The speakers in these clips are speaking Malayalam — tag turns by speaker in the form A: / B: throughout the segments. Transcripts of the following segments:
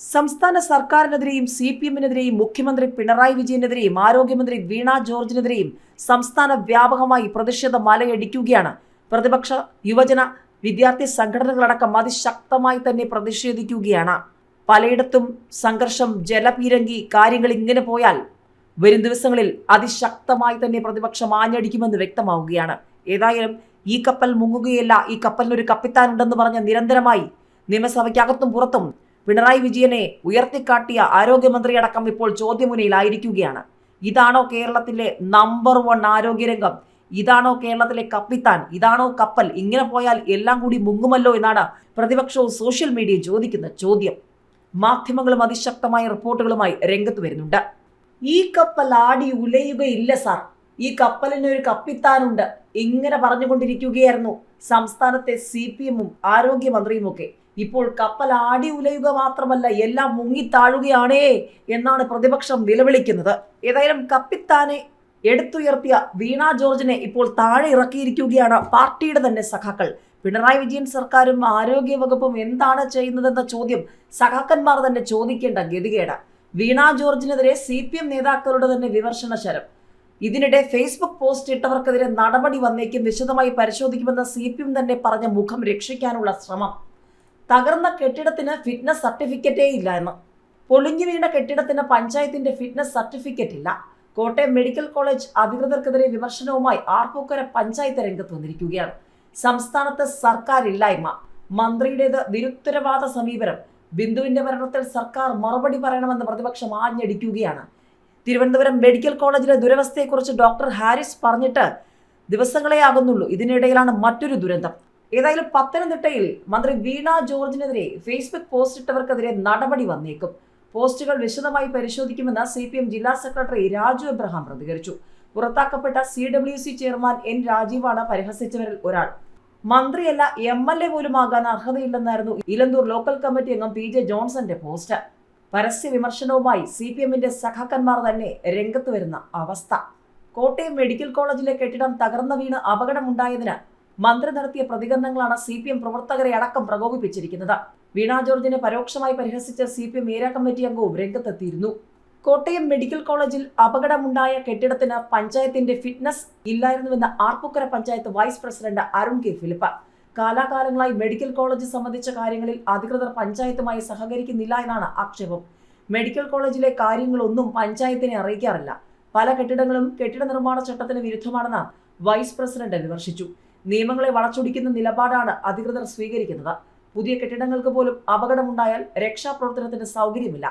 A: സംസ്ഥാന സർക്കാരിനെതിരെയും സി പി എമ്മിനെതിരെയും മുഖ്യമന്ത്രി പിണറായി വിജയനെതിരെയും ആരോഗ്യമന്ത്രി വീണ ജോർജിനെതിരെയും സംസ്ഥാന വ്യാപകമായി പ്രതിഷേധ മലയടിക്കുകയാണ്. പ്രതിപക്ഷ യുവജന വിദ്യാർത്ഥി സംഘടനകളടക്കം അതിശക്തമായി തന്നെ പ്രതിഷേധിക്കുകയാണ്. പലയിടത്തും സംഘർഷം ജലപീരങ്കി കാര്യങ്ങൾ ഇങ്ങനെ പോയാൽ വരും ദിവസങ്ങളിൽ അതിശക്തമായി തന്നെ പ്രതിപക്ഷം ആഞ്ഞടിക്കുമെന്ന് വ്യക്തമാവുകയാണ്. ഏതായാലും ഈ കപ്പൽ മുങ്ങുകയല്ല ഈ കപ്പലിനൊരു കപ്പിത്താനുണ്ടെന്ന് പറഞ്ഞ നിരന്തരമായി നിയമസഭയ്ക്കകത്തും പുറത്തും പിണറായി വിജയനെ ഉയർത്തിക്കാട്ടിയ ആരോഗ്യമന്ത്രിയടക്കം ഇപ്പോൾ ചോദ്യമുനയിലായിരിക്കുകയാണ്. ഇതാണോ കേരളത്തിലെ നമ്പർ വൺ ആരോഗ്യരംഗം? ഇതാണോ കേരളത്തിലെ കപ്പിത്താൻ? ഇതാണോ കപ്പൽ? ഇങ്ങനെ പോയാൽ എല്ലാം കൂടി മുങ്ങുമല്ലോ എന്നാണ് പ്രതിപക്ഷവും സോഷ്യൽ മീഡിയയും ചോദിക്കുന്ന ചോദ്യം. മാധ്യമങ്ങളും അതിശക്തമായ റിപ്പോർട്ടുകളുമായി രംഗത്ത് വരുന്നുണ്ട്. ഈ കപ്പൽ ആടി ഉലയുകയില്ല സാർ ഈ കപ്പലിന് ഒരു കപ്പിത്താനുണ്ട്. ഇങ്ങനെ പറഞ്ഞുകൊണ്ടിരിക്കുകയായിരുന്നു സംസ്ഥാനത്തെ സി പി എമ്മും ആരോഗ്യമന്ത്രിയും ഒക്കെ. ഇപ്പോൾ കപ്പൽ ആടി ഉലയുക മാത്രമല്ല എല്ലാം മുങ്ങിത്താഴുകയാണേ എന്നാണ് പ്രതിപക്ഷം നിലവിളിക്കുന്നത് ഏതായാലും കപ്പിത്താനെ എടുത്തുയർത്തിയ വീണ ജോർജിനെ ഇപ്പോൾ താഴെ ഇറക്കിയിരിക്കുകയാണ് പാർട്ടിയുടെ തന്നെ സഖാക്കൾ. പിണറായി വിജയൻ സർക്കാരും ആരോഗ്യ വകുപ്പും എന്താണ് ചെയ്യുന്നതെന്ന ചോദ്യം സഖാക്കന്മാർ തന്നെ ചോദിക്കേണ്ട ഗതികേട്. വീണ ജോർജിനെതിരെ സി പി എം നേതാക്കളുടെ തന്നെ വിമർശന ശരം ഇതിനിടെ ഫേസ്ബുക്ക് പോസ്റ്റ് ഇട്ടവർക്കെതിരെ നടപടി വന്നേക്കും വിശദമായി പരിശോധിക്കുമെന്ന് സി പി എം തന്നെ പറഞ്ഞ മുഖം രക്ഷിക്കാനുള്ള ശ്രമം. തകർന്ന കെട്ടിടത്തിന് ഫിറ്റ്നസ് സർട്ടിഫിക്കറ്റേ ഇല്ല എന്ന്. പൊളിഞ്ഞു വീണ കെട്ടിടത്തിന് പഞ്ചായത്തിന്റെ ഫിറ്റ്നസ് സർട്ടിഫിക്കറ്റ് ഇല്ല. കോട്ടയം മെഡിക്കൽ കോളേജ് അധികൃതർക്കെതിരെ വിമർശനവുമായി ആർപ്പൂക്കര പഞ്ചായത്ത് രംഗത്ത് വന്നിരിക്കുകയാണ്. സംസ്ഥാനത്ത് സർക്കാർ ഇല്ലായ്മ. മന്ത്രിയുടേത് നിരുത്തരവാദ സമീപനം. ബിന്ദുവിന്റെ മരണത്തിൽ സർക്കാർ മറുപടി പറയണമെന്ന് പ്രതിപക്ഷം ആഞ്ഞടിക്കുകയാണ്. തിരുവനന്തപുരം മെഡിക്കൽ കോളേജിലെ ദുരവസ്ഥയെക്കുറിച്ച് ഡോക്ടർ ഹാരിസ് പറഞ്ഞിട്ട് ദിവസങ്ങളെ ആകുന്നുള്ളൂ. ഇതിനിടയിലാണ് മറ്റൊരു ദുരന്തം. ഏതായാലും പത്തനംതിട്ടയിൽ മന്ത്രി വീണ ജോർജിനെതിരെ ഫേസ്ബുക്ക് പോസ്റ്റ് ഇട്ടവർക്കെതിരെ നടപടി വന്നേക്കും. പോസ്റ്റുകൾ വിശദമായി പരിശോധിക്കുമെന്ന് സി പി എം ജില്ലാ സെക്രട്ടറി രാജു എബ്രഹാം പ്രതികരിച്ചു. പുറത്താക്കപ്പെട്ട C W C chairman N രാജീവാണ് പരിഹസിച്ചവരിൽ ഒരാൾ. മന്ത്രിയല്ല എം എൽ എ പോലും ആകാൻ അർഹതയില്ലെന്നായിരുന്നു ഇലന്തൂർ ലോക്കൽ കമ്മിറ്റി അംഗം പി ജെ ജോൺസന്റെ പോസ്റ്റ് പരസ്യ വിമർശനവുമായി സി പി എമ്മിന്റെ സഖാക്കന്മാർ തന്നെ രംഗത്ത് വരുന്ന അവസ്ഥ. കോട്ടയം മെഡിക്കൽ കോളേജിലെ കെട്ടിടം തകർന്ന വീണ് അപകടമുണ്ടായതിന് മന്ത്രി നടത്തിയ പ്രതികരണങ്ങളാണ് സി പി എം പ്രവർത്തകരെ അടക്കം പ്രകോപിപ്പിച്ചിരിക്കുന്നത്. വീണ ജോർജിനെ പരോക്ഷമായി പരിഹസിച്ച C P M area committee അംഗവും രംഗത്തെത്തിയിരുന്നു. കോട്ടയം മെഡിക്കൽ കോളേജിൽ അപകടമുണ്ടായ കെട്ടിടത്തിന് പഞ്ചായത്തിന്റെ fitness ഇല്ലായിരുന്നുവെന്ന് Arpookara panchayat vice president Arun K Philip. കാലാകാലങ്ങളായി മെഡിക്കൽ കോളേജ് സംബന്ധിച്ച കാര്യങ്ങളിൽ അധികൃതർ പഞ്ചായത്തുമായി സഹകരിക്കുന്നില്ല എന്നാണ് ആക്ഷേപം. മെഡിക്കൽ കോളേജിലെ കാര്യങ്ങളൊന്നും പഞ്ചായത്തിനെ അറിയിക്കാറില്ല. പല കെട്ടിടങ്ങളും കെട്ടിട നിർമ്മാണ ചട്ടത്തിന് വിരുദ്ധമാണെന്ന് വൈസ് പ്രസിഡന്റ് വിമർശിച്ചു. നിയമങ്ങളെ വളച്ചൊടിക്കുന്ന നിലപാടാണ് അധികൃതർ സ്വീകരിക്കുന്നത്. പുതിയ കെട്ടിടങ്ങൾക്ക് പോലും അപകടമുണ്ടായാൽ രക്ഷാപ്രവർത്തനത്തിന് സൗകര്യമില്ല.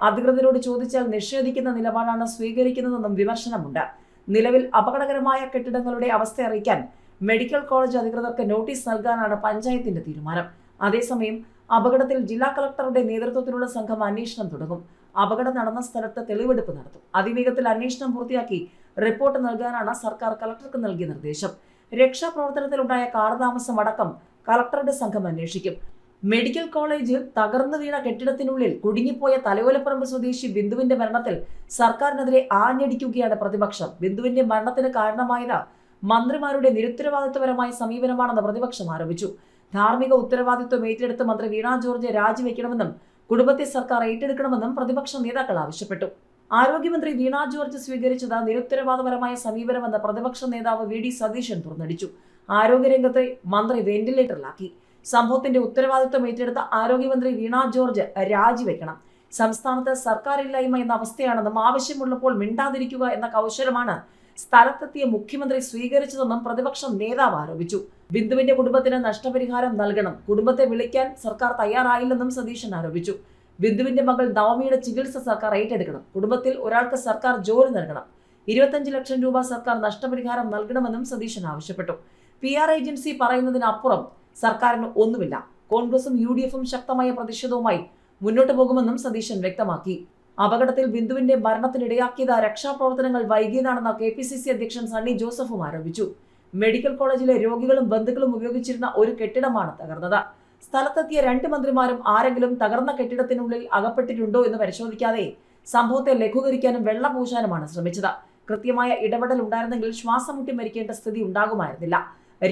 A: അധികൃതരോട് ചോദിച്ചാൽ നിഷേധിക്കുന്ന നിലപാടാണ് സ്വീകരിക്കുന്നതെന്നും വിമർശനമുണ്ട്. നിലവിൽ അപകടകരമായ കെട്ടിടങ്ങളുടെ അവസ്ഥ അറിയിക്കാൻ മെഡിക്കൽ കോളേജ് അധികൃതർക്ക് നോട്ടീസ് നൽകാനാണ് പഞ്ചായത്തിന്റെ തീരുമാനം. അതേസമയം അപകടത്തിൽ ജില്ലാ കളക്ടറുടെ നേതൃത്വത്തിലുള്ള സംഘം അന്വേഷണം തുടങ്ങും. അപകടം നടന്ന സ്ഥലത്ത് തെളിവെടുപ്പ് നടത്തും. അതിവേഗത്തിൽ അന്വേഷണം പൂർത്തിയാക്കി റിപ്പോർട്ട് നൽകാനാണ് സർക്കാർ കളക്ടർക്ക് നൽകിയ നിർദ്ദേശം. രക്ഷാപ്രവർത്തനത്തിലുണ്ടായ കാലതാമസം അടക്കം കളക്ടറുടെ സംഘം അന്വേഷിക്കും. മെഡിക്കൽ കോളേജിൽ തകർന്നു വീണ കെട്ടിടത്തിനുള്ളിൽ കുടുങ്ങിപ്പോയ തലയോലപ്പറമ്പ് സ്വദേശി ബിന്ദുവിന്റെ മരണത്തിൽ സർക്കാരിനെതിരെ ആഞ്ഞടിക്കുകയാണ് പ്രതിപക്ഷം. ബിന്ദുവിന്റെ മരണത്തിന് കാരണമായത് മന്ത്രിമാരുടെ നിരുത്തരവാദിത്വപരമായ സമീപനമാണെന്ന് പ്രതിപക്ഷം ആരോപിച്ചു. ധാർമ്മിക ഉത്തരവാദിത്വം ഏറ്റെടുത്ത് മന്ത്രി വീണ ജോർജ് രാജിവെക്കണമെന്നും കുടുംബത്തെ സർക്കാർ ഏറ്റെടുക്കണമെന്നും പ്രതിപക്ഷ നേതാക്കൾ ആവശ്യപ്പെട്ടു. ആരോഗ്യമന്ത്രി വീണ ജോർജ് സ്വീകരിച്ചത് നിരുത്തരവാദപരമായ സമീപനമെന്ന് പ്രതിപക്ഷ നേതാവ് വി ഡി സതീശൻ തുറന്നടിച്ചു ആരോഗ്യരംഗത്തെ മന്ത്രി വെന്റിലേറ്ററിലാക്കി. സംഭവത്തിന്റെ ഉത്തരവാദിത്വം ഏറ്റെടുത്ത ആരോഗ്യമന്ത്രി വീണ ജോർജ് രാജിവെക്കണം. സംസ്ഥാനത്ത് സർക്കാരില്ലായ്മ എന്ന അവസ്ഥയാണെന്നും ആവശ്യമുള്ളപ്പോൾ മിണ്ടാതിരിക്കുക എന്ന കൗശലമാണ് സ്ഥലത്തെത്തിയ മുഖ്യമന്ത്രി സ്വീകരിച്ചതെന്നും പ്രതിപക്ഷ നേതാവ് ആരോപിച്ചു. ബിന്ദുവിന്റെ കുടുംബത്തിന് നഷ്ടപരിഹാരം നൽകണം. കുടുംബത്തെ വിളിക്കാൻ സർക്കാർ തയ്യാറായില്ലെന്നും സതീശൻ ആരോപിച്ചു. ബിന്ദുവിന്റെ മകൾ നവമിയുടെ ചികിത്സ സർക്കാർ ഏറ്റെടുക്കണം. കുടുംബത്തിൽ ഒരാൾക്ക് സർക്കാർ ജോലി നൽകണം. ഇരുപത്തഞ്ച് ലക്ഷം രൂപ സർക്കാർ നഷ്ടപരിഹാരം നൽകണമെന്നും സതീശൻ ആവശ്യപ്പെട്ടു. പി ആർ ഏജൻസി പറയുന്നതിനപ്പുറം സർക്കാരിന് ഒന്നുമില്ല. കോൺഗ്രസും യു ഡി എഫും ശക്തമായ പ്രതിഷേധവുമായി മുന്നോട്ട് പോകുമെന്നും സതീശൻ വ്യക്തമാക്കി. അപകടത്തിൽ ബിന്ദുവിന്റെ മരണത്തിനിടയാക്കിയത് രക്ഷാപ്രവർത്തനങ്ങൾ വൈകിയതാണെന്ന് കെ പി സി സി അധ്യക്ഷൻ സണ്ണി ജോസഫും ആരോപിച്ചു. മെഡിക്കൽ കോളേജിലെ രോഗികളും ബന്ധുക്കളും ഉപയോഗിച്ചിരുന്ന ഒരു കെട്ടിടമാണ് തകർന്നത്. സ്ഥലത്തെത്തിയ രണ്ട് മന്ത്രിമാരും ആരെങ്കിലും തകർന്ന കെട്ടിടത്തിനുള്ളിൽ അകപ്പെട്ടിട്ടുണ്ടോ എന്ന് പരിശോധിക്കാതെ സംഭവത്തെ ലഘൂകരിക്കാനും വെള്ളപൂശാനുമാണ് ശ്രമിച്ചത്. കൃത്യമായ ഇടപെടൽ ഉണ്ടായിരുന്നെങ്കിൽ ശ്വാസം മുട്ടി മരിക്കേണ്ട സ്ഥിതി ഉണ്ടാകുമായിരുന്നില്ല.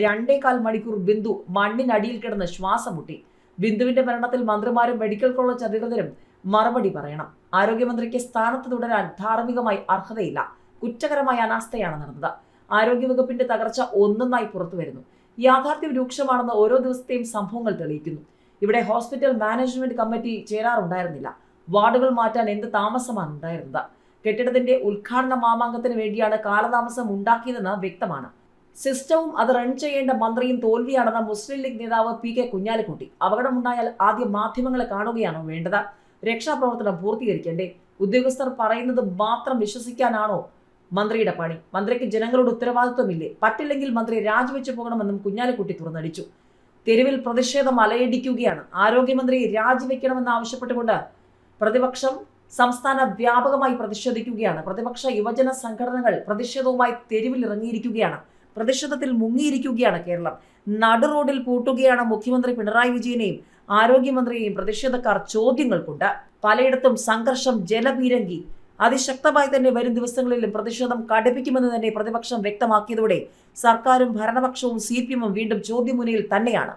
A: രണ്ടേകാൽ മണിക്കൂർ ബിന്ദു മണ്ണിനടിയിൽ കിടന്ന് ശ്വാസം മുട്ടി ബിന്ദുവിന്റെ മരണത്തിൽ മന്ത്രിമാരും മെഡിക്കൽ കോളേജ് അധികൃതരും മറുപടി പറയണം. ആരോഗ്യമന്ത്രിക്ക് സ്ഥാനത്ത് തുടരാൻ ധാർമ്മികമായി അർഹതയില്ല. കുറ്റകരമായ അനാസ്ഥയാണ് നടന്നത്. ആരോഗ്യവകുപ്പിന്റെ തകർച്ച ഒന്നൊന്നായി പുറത്തു വരുന്നു യാഥാർത്ഥ്യം രൂക്ഷമാണെന്ന് ഓരോ ദിവസത്തെയും സംഭവങ്ങൾ തെളിയിക്കുന്നു. ഇവിടെ ഹോസ്പിറ്റൽ മാനേജ്മെന്റ് കമ്മിറ്റി ചേരാറുണ്ടായിരുന്നില്ല. വാർഡുകൾ മാറ്റാൻ എന്ത് താമസമാണ് ഉണ്ടായിരുന്നത്? കെട്ടിടത്തിന്റെ ഉദ്ഘാടന മാമാങ്കത്തിന് വേണ്ടിയാണ് കാലതാമസം ഉണ്ടാക്കിയതെന്ന് വ്യക്തമാണ്. സിസ്റ്റവും അത് റൺ ചെയ്യേണ്ട മന്ത്രിയും തോൽവിയാണെന്ന മുസ്ലിം ലീഗ് നേതാവ് പി കെ കുഞ്ഞാലിക്കുട്ടി. അപകടമുണ്ടായാൽ ആദ്യം മാധ്യമങ്ങളെ കാണുകയാണോ വേണ്ടത്? രക്ഷാപ്രവർത്തനം പൂർത്തീകരിക്കേണ്ടേ? ഉദ്യോഗസ്ഥർ പറയുന്നത് മാത്രം വിശ്വസിക്കാനാണോ മന്ത്രിയുടെ പണി. മന്ത്രിക്ക് ജനങ്ങളോട് ഉത്തരവാദിത്വമില്ലേ? പറ്റില്ലെങ്കിൽ മന്ത്രി രാജിവെച്ചു പോകണമെന്നും കുഞ്ഞാലിക്കുട്ടി തുറന്നടിച്ചു. തെരുവിൽ പ്രതിഷേധം അലയടിക്കുകയാണ്. ആരോഗ്യമന്ത്രി രാജിവെക്കണമെന്ന് ആവശ്യപ്പെട്ടുകൊണ്ട് പ്രതിപക്ഷം സംസ്ഥാന വ്യാപകമായി പ്രതിഷേധിക്കുകയാണ്. പ്രതിപക്ഷ യുവജന സംഘടനകൾ പ്രതിഷേധവുമായി തെരുവിൽ ഇറങ്ങിയിരിക്കുകയാണ്. പ്രതിഷേധത്തിൽ മുങ്ങിയിരിക്കുകയാണ് കേരളം. നടു റോഡിൽ പൂട്ടുകയാണ് മുഖ്യമന്ത്രി പിണറായി വിജയനെയും ആരോഗ്യമന്ത്രിയെയും പ്രതിഷേധക്കാർ ചോദ്യങ്ങൾ കൊണ്ട് പലയിടത്തും സംഘർഷം ജലപീരങ്കി. അതിശക്തമായി തന്നെ വരും ദിവസങ്ങളിലും പ്രതിഷേധം കടുപ്പിക്കുമെന്ന് തന്നെ പ്രതിപക്ഷം വ്യക്തമാക്കിയതോടെ സർക്കാരും ഭരണപക്ഷവും സി പി എമ്മും വീണ്ടും ചോദ്യമുനയിൽ തന്നെയാണ്.